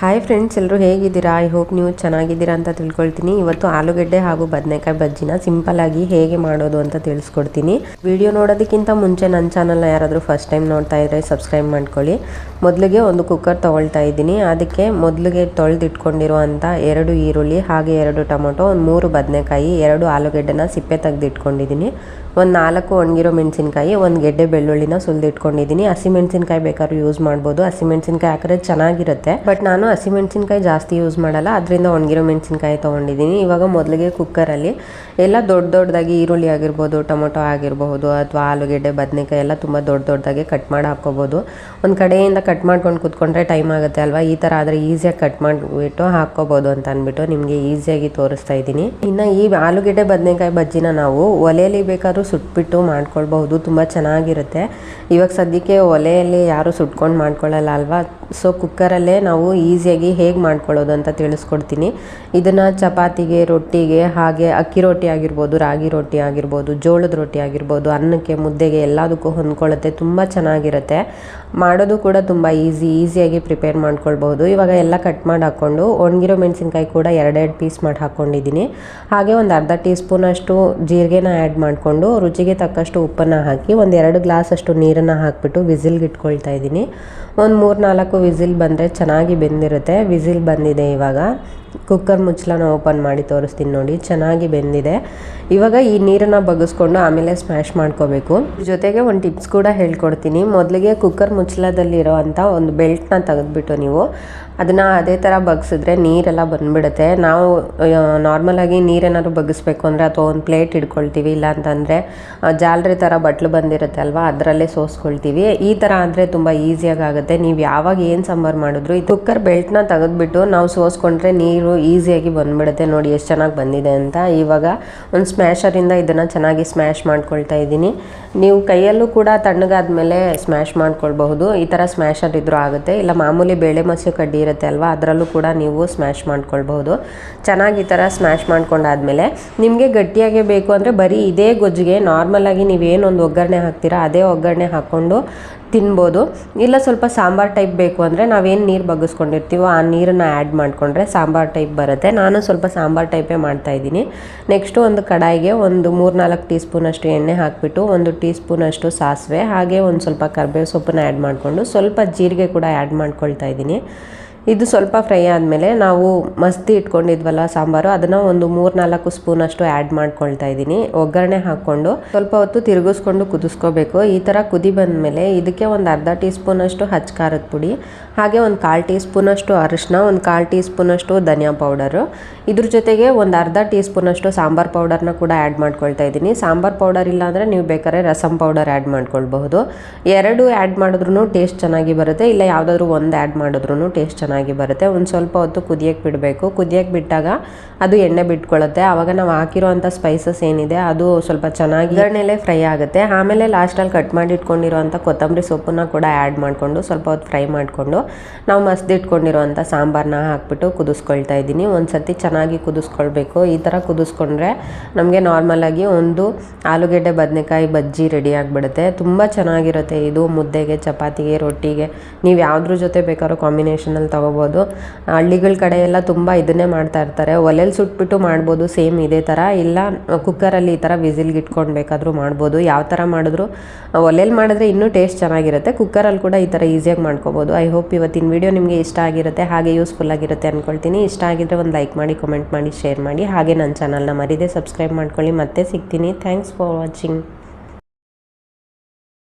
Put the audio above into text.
Hi friends ಎಲ್ಲರೂ ಹೇಗಿದ್ದೀರಾ? I hope ನೀವು ಚೆನ್ನಾಗಿದ್ದೀರಾ ಅಂತ ತಿಳ್ಕೊಳ್ತೀನಿ. ಇವತ್ತು ಆಲೂಗೆಡ್ಡೆ ಹಾಗೂ ಬದನೆಕಾಯಿ ಬಜ್ಜಿನ ಸಿಂಪಲ್ ಆಗಿ ಹೇಗೆ ಮಾಡೋದು ಅಂತ ತಿಳಿಸ್ಕೊಡ್ತೀನಿ. ವಿಡಿಯೋ ನೋಡೋದಕ್ಕಿಂತ ಮುಂಚೆ ನನ್ನ ಚಾನಲ್ನ ಯಾರಾದರೂ ಫಸ್ಟ್ ಟೈಮ್ ನೋಡ್ತಾ ಇದ್ದರೆ ಸಬ್ಸ್ಕ್ರೈಬ್ ಮಾಡ್ಕೊಳ್ಳಿ. ಮೊದಲಿಗೆ ಒಂದು ಕುಕ್ಕರ್ ತೊಗೊಳ್ತಾ ಇದ್ದೀನಿ. ಅದಕ್ಕೆ ಮೊದಲಿಗೆ ತೊಳೆದಿಟ್ಕೊಂಡಿರುವಂಥ ಎರಡು ಈರುಳ್ಳಿ, ಹಾಗೆ ಎರಡು ಟೊಮೊಟೊ, ಒಂದು ಮೂರು ಬದನೆಕಾಯಿ, ಎರಡು ಆಲೂಗೆಡ್ಡೆನ ಸಿಪ್ಪೆ ತೆಗೆದಿಟ್ಕೊಂಡಿದ್ದೀನಿ. ಒಂದು ನಾಲ್ಕು ಒಣಗಿರೋ ಮೆಣಸಿನ್ಕಾಯಿ, ಒಂದು ಗೆಡ್ಡೆ ಬೆಳ್ಳುಳ್ಳಿನ ಸುಲಿದಿಟ್ಕೊಂಡಿದ್ದೀನಿ. ಹಸಿಮೆಣಸಿನ್ಕಾಯಿ ಬೇಕಾದ್ರೂ ಯೂಸ್ ಮಾಡ್ಬೋದು. ಹಸಿಮೆಣಸಿನ್ಕಾಯಿ ಹಾಕಿದ್ರೆ ಚೆನ್ನಾಗಿರುತ್ತೆ. ಬಟ್ ನಾನು ಹಸಿಮೆಣಸಿನ್ಕಾಯಿ ಜಾಸ್ತಿ ಯೂಸ್ ಮಾಡಲ್ಲ. ಅದರಿಂದ ಒಣಗಿರೋ ಮೆಣಸಿನ್ಕಾಯಿ ತೊಗೊಂಡಿದ್ದೀನಿ. ಇವಾಗ ಮೊದಲಿಗೆ ಕುಕ್ಕರಲ್ಲಿ ಎಲ್ಲ ದೊಡ್ಡ ದೊಡ್ಡದಾಗಿ ಈರುಳ್ಳಿ ಆಗಿರ್ಬೋದು, ಟೊಮೊಟೊ ಆಗಿರಬಹುದು ಅಥವಾ ಆಲೂಗೆಡ್ಡೆ, ಬದನೆಕಾಯಿ ಎಲ್ಲ ತುಂಬ ದೊಡ್ಡ ದೊಡ್ಡದಾಗಿ ಕಟ್ ಮಾಡಿ ಹಾಕ್ಕೋಬೋದು. ಒಂದು ಕಡೆಯಿಂದ ಕಟ್ ಮಾಡ್ಕೊಂಡು ಕುತ್ಕೊಂಡ್ರೆ ಟೈಮ್ ಆಗುತ್ತೆ ಅಲ್ವಾ? ಈ ಥರ ಆದರೆ ಈಸಿಯಾಗಿ ಕಟ್ ಮಾಡಿಬಿಟ್ಟು ಹಾಕ್ಕೋಬೋದು ಅಂತ ಅಂದ್ಬಿಟ್ಟು ನಿಮಗೆ ಈಸಿಯಾಗಿ ತೋರಿಸ್ತಾ ಇದ್ದೀನಿ. ಇನ್ನು ಈ ಆಲೂಗೆಡ್ಡೆ, ಬದನೆಕಾಯಿ ಬಜ್ಜಿನ ನಾವು ಒಲೆಯಲ್ಲಿ ಬೇಕಾದ್ರೂ ಸುಟ್ಬಿಟ್ಟು ಮಾಡ್ಕೊಳ್ಬಹುದು. ತುಂಬ ಚೆನ್ನಾಗಿರುತ್ತೆ. ಇವಾಗ ಸದ್ಯಕ್ಕೆ ಒಲೆಯಲ್ಲಿ ಯಾರು ಸುಟ್ಕೊಂಡು ಮಾಡ್ಕೊಳ್ಳಲ್ಲ ಅಲ್ವಾ? ಸೊ ಕುಕ್ಕರಲ್ಲೇ ನಾವು ಈಸಿಯಾಗಿ ಹೇಗೆ ಮಾಡ್ಕೊಳ್ಳೋದು ಅಂತ ತಿಳಿಸ್ಕೊಡ್ತೀನಿ. ಇದನ್ನು ಚಪಾತಿಗೆ, ರೊಟ್ಟಿಗೆ ಹಾಗೆ ಅಕ್ಕಿ ರೊಟ್ಟಿ ಆಗಿರ್ಬೋದು, ರಾಗಿ ರೊಟ್ಟಿ ಆಗಿರ್ಬೋದು, ಜೋಳದ ರೊಟ್ಟಿ ಆಗಿರ್ಬೋದು, ಅನ್ನಕ್ಕೆ, ಮುದ್ದೆಗೆ ಎಲ್ಲದಕ್ಕೂ ಹೊಂದ್ಕೊಳ್ಳುತ್ತೆ. ತುಂಬ ಚೆನ್ನಾಗಿರುತ್ತೆ. ಮಾಡೋದು ಕೂಡ ತುಂಬ ಈಸಿ, ಈಸಿಯಾಗಿ ಪ್ರಿಪೇರ್ ಮಾಡ್ಕೊಳ್ಬೋದು ಇವಾಗ ಎಲ್ಲ ಕಟ್ ಮಾಡಿ ಹಾಕ್ಕೊಂಡು, ಒಣಗಿರೋ ಮೆಣಸಿನ್ಕಾಯಿ ಕೂಡ ಎರಡೆರಡು ಪೀಸ್ ಮಾಡಿ ಹಾಕ್ಕೊಂಡಿದ್ದೀನಿ ಹಾಗೆ ಒಂದು ಅರ್ಧ ಟೀ ಸ್ಪೂನಷ್ಟು ಜೀರಿಗೆನ ಆ್ಯಡ್ ಮಾಡಿಕೊಂಡು, ರುಚಿಗೆ ತಕ್ಕಷ್ಟು ಉಪ್ಪನ್ನು ಹಾಕಿ, ಒಂದು ಎರಡು ಗ್ಲಾಸಷ್ಟು ನೀರನ್ನು ಹಾಕಿಬಿಟ್ಟು ವಿಸಿಲ್ಗೆ ಇಟ್ಕೊಳ್ತಾ ಇದ್ದೀನಿ. ಒಂದು ಮೂರು ನಾಲ್ಕು ವಿಸಿಲ್ ಬಂದರೆ ಚೆನ್ನಾಗಿ ಬೆಂದಿರುತ್ತೆ. ವಿಸಿಲ್ ಬಂದಿದೆ ಇವಾಗ. ಕುಕ್ಕರ್ ಮುಚ್ಚಳನ ಓಪನ್ ಮಾಡಿ ತೋರಿಸ್ತೀನಿ ನೋಡಿ, ಚೆನ್ನಾಗಿ ಬೆಂದಿದೆ. ಇವಾಗ ಈ ನೀರನ್ನು ಬಗ್ಗಿಸ್ಕೊಂಡು ಆಮೇಲೆ ಸ್ಮ್ಯಾಶ್ ಮಾಡ್ಕೋಬೇಕು. ಜೊತೆಗೆ ಒಂದು ಟಿಪ್ಸ್ ಕೂಡ ಹೇಳ್ಕೊಡ್ತೀನಿ. ಮೊದಲಿಗೆ ಕುಕ್ಕರ್ ಮುಚ್ಚಳದಲ್ಲಿರೋ ಅಂಥ ಒಂದು ಬೆಲ್ಟ್ನ ತೆಗೆದುಬಿಟ್ಟು ನೀವು, ಅದನ್ನು ಅದೇ ಥರ ಬಗ್ಸಿದ್ರೆ ನೀರೆಲ್ಲ ಬಂದುಬಿಡುತ್ತೆ. ನಾವು ನಾರ್ಮಲಾಗಿ ನೀರೇನಾದ್ರು ಬಗ್ಗಿಸ್ಬೇಕು ಅಂದರೆ ಅಥವಾ ಒಂದು ಪ್ಲೇಟ್ ಇಟ್ಕೊಳ್ತೀವಿ ಇಲ್ಲ ಅಂತಂದರೆ ಜಾಲರಿ ಥರ ಬಟ್ಲು ಬಂದಿರುತ್ತೆ ಅಲ್ವಾ, ಅದರಲ್ಲೇ ಸೋಸ್ಕೊಳ್ತೀವಿ. ಈ ಥರ ಆದರೆ ತುಂಬ ಈಸಿಯಾಗಿ ಆಗುತ್ತೆ. ನೀವು ಯಾವಾಗ ಏನು ಸಾಂಬಾರು ಮಾಡಿದ್ರು ಈ ಕುಕ್ಕರ್ ಬೆಲ್ಟ್ನ ತೆಗೆದುಬಿಟ್ಟು ನಾವು ಸೋಸ್ಕೊಂಡ್ರೆ ನೀರು ಈಸಿಯಾಗಿ ಬಂದ್ಬಿಡುತ್ತೆ ನೋಡಿ ಎಷ್ಟು ಚೆನ್ನಾಗಿ ಬಂದಿದೆ ಅಂತ. ಇವಾಗ ಒಂದು ಸ್ಮ್ಯಾಶರಿಂದ ಇದನ್ನು ಚೆನ್ನಾಗಿ ಸ್ಮ್ಯಾಶ್ ಮಾಡ್ಕೊಳ್ತಾ ಇದ್ದೀನಿ. ನೀವು ಕೈಯಲ್ಲೂ ಕೂಡ ತಣ್ಣಗಾದ್ಮೇಲೆ ಸ್ಮ್ಯಾಶ್ ಮಾಡ್ಕೊಳ್ಬಹುದು. ಈ ಥರ ಸ್ಮ್ಯಾಶರ್ ಇದ್ರೂ ಆಗುತ್ತೆ. ಇಲ್ಲ ಮಾಮೂಲಿ ಬೇಳೆ ಮಸಿ ಕಡ್ಡಿ ಇರುತ್ತೆ ಅಲ್ವಾ? ಅದರಲ್ಲೂ ಕೂಡ ನೀವು ಸ್ಮ್ಯಾಶ್ ಮಾಡ್ಕೊಳ್ಬಹುದು. ಚೆನ್ನಾಗಿ ಈ ಥರ ಸ್ಮ್ಯಾಶ್ ಮಾಡ್ಕೊಂಡಾದ್ಮೇಲೆ ನಿಮಗೆ ಗಟ್ಟಿಯಾಗೇ ಬೇಕು ಅಂದರೆ ಬರೀ ಇದೇ ಗೊಜ್ಜಿಗೆ ನಾರ್ಮಲಾಗಿ ನೀವೇನೊಂದು ಒಗ್ಗರಣೆ ಹಾಕ್ತೀರಾ, ಅದೇ ಒಗ್ಗರಣೆ ಹಾಕ್ಕೊಂಡು ತಿನ್ಬೋದು. ಇಲ್ಲ ಸ್ವಲ್ಪ ಸಾಂಬಾರು ಟೈಪ್ ಬೇಕು ಅಂದರೆ ನಾವೇನು ನೀರು ಬಗ್ಗಿಸ್ಕೊಂಡಿರ್ತೀವೋ ಆ ನೀರನ್ನು ಆ್ಯಡ್ ಮಾಡಿಕೊಂಡ್ರೆ ಸಾಂಬಾರು ಟೈಪ್ ಬರುತ್ತೆ. ನಾನು ಸ್ವಲ್ಪ ಸಾಂಬಾರು ಟೈಪೇ ಮಾಡ್ತಾಯಿದ್ದೀನಿ ನೆಕ್ಸ್ಟು ಒಂದು ಕಡಾಯಿಗೆ ಒಂದು ಮೂರು ನಾಲ್ಕು ಟೀ ಸ್ಪೂನಷ್ಟು ಎಣ್ಣೆ ಹಾಕಿಬಿಟ್ಟು ಒಂದು ಟೀ ಸ್ಪೂನಷ್ಟು ಸಾಸಿವೆ, ಹಾಗೆ ಒಂದು ಸ್ವಲ್ಪ ಕರ್ಬೇವು ಸೊಪ್ಪನ್ನ ಆ್ಯಡ್ ಮಾಡಿಕೊಂಡು ಸ್ವಲ್ಪ ಜೀರಿಗೆ ಕೂಡ ಆ್ಯಡ್ ಮಾಡ್ಕೊಳ್ತಾ ಇದ್ದೀನಿ. ಇದು ಸ್ವಲ್ಪ ಫ್ರೈ ಆದಮೇಲೆ ನಾವು ಮಸ್ತಿ ಇಟ್ಕೊಂಡಿದ್ವಲ್ಲ ಸಾಂಬಾರು, ಅದನ್ನು ಒಂದು ಮೂರು ನಾಲ್ಕು ಸ್ಪೂನಷ್ಟು ಆ್ಯಡ್ ಮಾಡ್ಕೊಳ್ತಾ ಇದ್ದೀನಿ. ಒಗ್ಗರಣೆ ಹಾಕ್ಕೊಂಡು ಸ್ವಲ್ಪ ಹೊತ್ತು ತಿರುಗಿಸ್ಕೊಂಡು ಕುದಿಸ್ಕೋಬೇಕು. ಈ ಥರ ಕುದಿ ಬಂದಮೇಲೆ ಇದಕ್ಕೆ ಒಂದು ಅರ್ಧ ಟೀ ಸ್ಪೂನಷ್ಟು ಹಚ್ಚ ಖಾರದ ಪುಡಿ, ಹಾಗೆ ಒಂದು ಕಾಲು ಟೀ ಸ್ಪೂನಷ್ಟು ಅರಿಶಿನ, ಒಂದು ಕಾಲು ಟೀ ಸ್ಪೂನಷ್ಟು ಧನಿಯಾ ಪೌಡರು. ಇದ್ರ ಜೊತೆಗೆ ಒಂದು ಅರ್ಧ ಟೀ ಸ್ಪೂನಷ್ಟು ಸಾಂಬಾರು ಪೌಡರ್ನ ಕೂಡ ಆ್ಯಡ್ ಮಾಡ್ಕೊಳ್ತಾ ಇದ್ದೀನಿ. ಸಾಂಬಾರು ಪೌಡರ್ ಇಲ್ಲಾಂದರೆ ನೀವು ಬೇಕಾದ್ರೆ ರಸಂ ಪೌಡರ್ ಆ್ಯಡ್ ಮಾಡ್ಕೊಳ್ಬಹುದು. ಎರಡು ಆ್ಯಡ್ ಮಾಡಿದ್ರೂ ಟೇಸ್ಟ್ ಚೆನ್ನಾಗಿ ಬರುತ್ತೆ, ಇಲ್ಲ ಯಾವುದಾದ್ರೂ ಒಂದು ಆ್ಯಡ್ ಮಾಡಿದ್ರೂ ಟೇಸ್ಟ್ ಚೆನ್ನಾಗಿ ಬರುತ್ತೆ. ಒಂದು ಸ್ವಲ್ಪ ಹೊತ್ತು ಕುದಿಯಕ್ಕೆ ಬಿಡಬೇಕು. ಕುದಿಯೋಕ್ಕೆ ಬಿಟ್ಟಾಗ ಅದು ಎಣ್ಣೆ ಬಿಟ್ಕೊಳ್ಳುತ್ತೆ ಆವಾಗ ನಾವು ಹಾಕಿರೋ ಸ್ಪೈಸಸ್ ಏನಿದೆ ಅದು ಸ್ವಲ್ಪ ಚೆನ್ನಾಗಿ ಎಣ್ಣೆಲೆ ಫ್ರೈ ಆಗುತ್ತೆ. ಆಮೇಲೆ ಲಾಸ್ಟಲ್ಲಿ ಕಟ್ ಮಾಡಿ ಇಟ್ಕೊಂಡಿರುವಂಥ ಕೊತ್ತಂಬರಿ ಸೊಪ್ಪನ್ನ ಕೂಡ ಆ್ಯಡ್ ಮಾಡಿಕೊಂಡು ಸ್ವಲ್ಪ ಹೊತ್ತು ಫ್ರೈ ಮಾಡಿಕೊಂಡು ನಾವು ಮಸ್ದಿಟ್ಕೊಂಡಿರೋಂಥ ಸಾಂಬಾರನ್ನ ಹಾಕ್ಬಿಟ್ಟು ಕುದಿಸ್ಕೊಳ್ತಾ ಇದ್ದೀನಿ. ಒಂದು ಸರ್ತಿ ಚೆನ್ನಾಗಿ ಕುದಿಸ್ಕೊಳ್ಬೇಕು. ಈ ಥರ ಕುದಿಸ್ಕೊಂಡ್ರೆ ನಮಗೆ ನಾರ್ಮಲಾಗಿ ಒಂದು ಆಲೂಗೆಡ್ಡೆ, ಬದನೆಕಾಯಿ ಬಜ್ಜಿ ರೆಡಿ ಆಗಿಬಿಡುತ್ತೆ. ತುಂಬ ಚೆನ್ನಾಗಿರುತ್ತೆ ಇದು ಮುದ್ದೆಗೆ, ಚಪಾತಿಗೆ, ರೊಟ್ಟಿಗೆ. ನೀವು ಯಾವುದ್ರ ಜೊತೆ ಬೇಕಾದ್ರೂ ಕಾಂಬಿನೇಷನಲ್ಲಿ ತೊಗೋಬೋದು. ಹಳ್ಳಿಗಳ ಕಡೆ ಎಲ್ಲ ತುಂಬ ಇದನ್ನೇ ಮಾಡ್ತಾ ಇರ್ತಾರೆ. ಒಲೆಯಲ್ಲಿ ಸುಟ್ಬಿಟ್ಟು ಮಾಡ್ಬೋದು, ಸೇಮ್ ಇದೇ ಥರ ಇಲ್ಲ ಕುಕ್ಕರಲ್ಲಿ ಈ ಥರ ವಿಸಿಲ್ಗೆ ಇಟ್ಕೊಂಡು ಬೇಕಾದರೂ ಮಾಡ್ಬೋದು. ಯಾವ ಥರ ಮಾಡಿದ್ರು ಒಲೆಯಲ್ಲಿ ಮಾಡಿದ್ರೆ ಇನ್ನೂ ಟೇಸ್ಟ್ ಚೆನ್ನಾಗಿರುತ್ತೆ. ಕುಕ್ಕರಲ್ಲಿ ಕೂಡ ಈ ಥರ ಈಸಿಯಾಗಿ ಮಾಡ್ಕೋಬೋದು. ಐ ಹೋಪ್ ಇವತ್ತಿನ ವಿಡಿಯೋ ನಿಮಗೆ ಇಷ್ಟ ಆಗಿರುತ್ತೆ, ಹಾಗೆ ಯೂಸ್ಫುಲ್ ಆಗಿರುತ್ತೆ ಅಂದ್ಕೊಳ್ತೀನಿ ಇಷ್ಟ ಆಗಿದ್ರೆ ಒಂದು ಲೈಕ್ ಮಾಡಿ ಕಮೆಂಟ್ ಮಾಡಿ ಶೇರ್ ಮಾಡಿ. ಹಾಗೆ ನನ್ನ ಚಾನಲ್ನ ಮರಿದೇ ಸಬ್ಸ್ಕ್ರೈಬ್ ಮಾಡ್ಕೊಳ್ಳಿ. ಮತ್ತೆ ಸಿಗ್ತೀನಿ. Thanks for watching